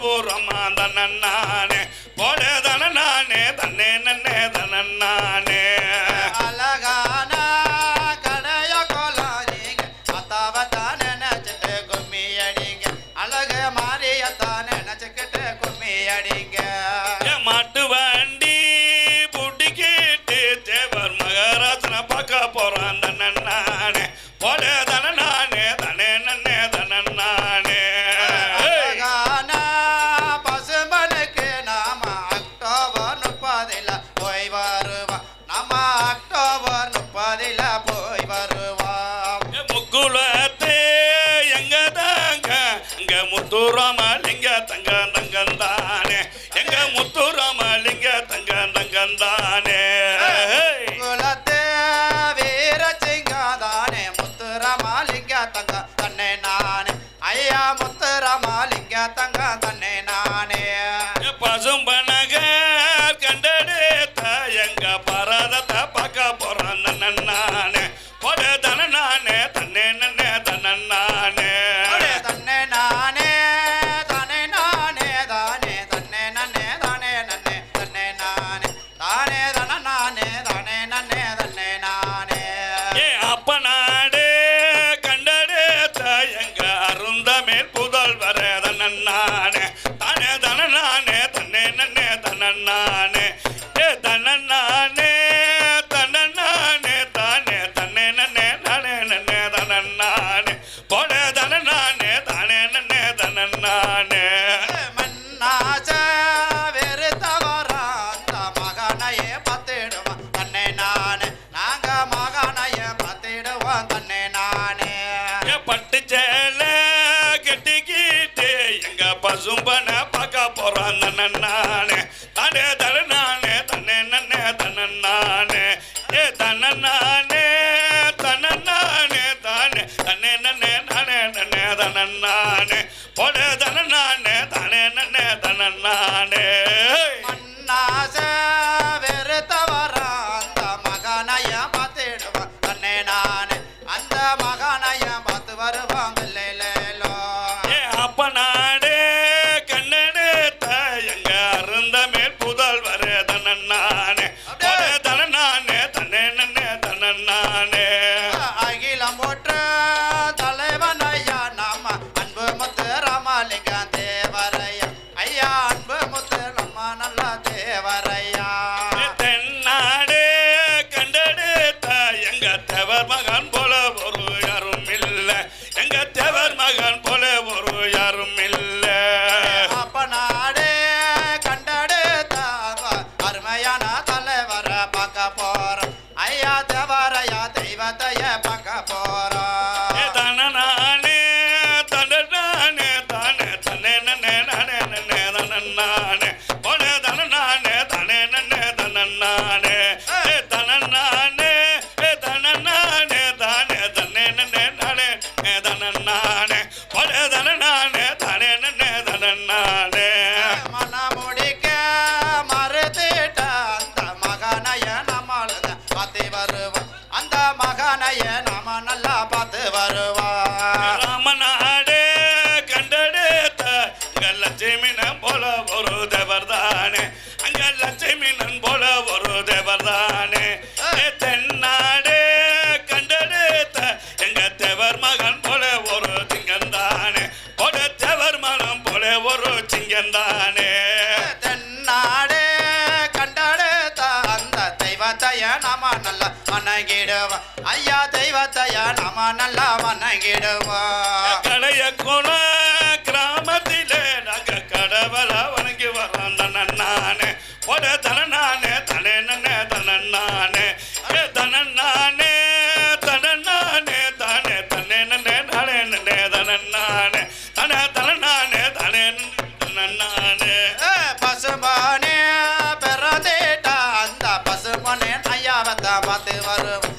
கோபுரமா தனன்னானே போல தனநானே தன்னே நன்னே தனன்னானே அழகான கடைய கொலாதீங்க. அத்தாவ தான் நினைச்சிட்டு கும்மி அடிங்க. அழக மாறியத்தான் நினைச்சுக்கிட்டு கும்மி அடிங்க. மாட்டு வண்டி புட்டிக்கிட்டு தேவர் மகாராஜனை பார்க்க போறோம். முத்துராமலிங்க தங்க தங்கந்தானே எங்க முத்துராமலிங்க தங்க தங்கந்தானே தங்க தன்னை நானே. பசும்பனக கண்டடே தயங்க பரதத்தை பார்க்க போற போறான் தன்னே தடே தட நானே தன்னே நன்னே தன்னே ஏ தன்னே தன்னே தானே. தன்னே நன்னே நானே தன்னே தன்னே போட தனநானே தானே மகனைய மாத்திடுவான் தன்னே நானே அந்த மக மகன் போல ஒரு யாரும் இல்லை. அப்ப நாடே கண்டடு அருமையான தலைவர பார்க்க போறோம். ஐயா தேவரையா தெய்வத்தைய பார்க்க போறோம். நானே. தெய்வத்தைய நாம நல்லா வணங்கிடுவோம் ஐயா தெய்வத்தைய நாம நல்லா வணங்கிடுவோம் கலைய குண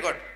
very good.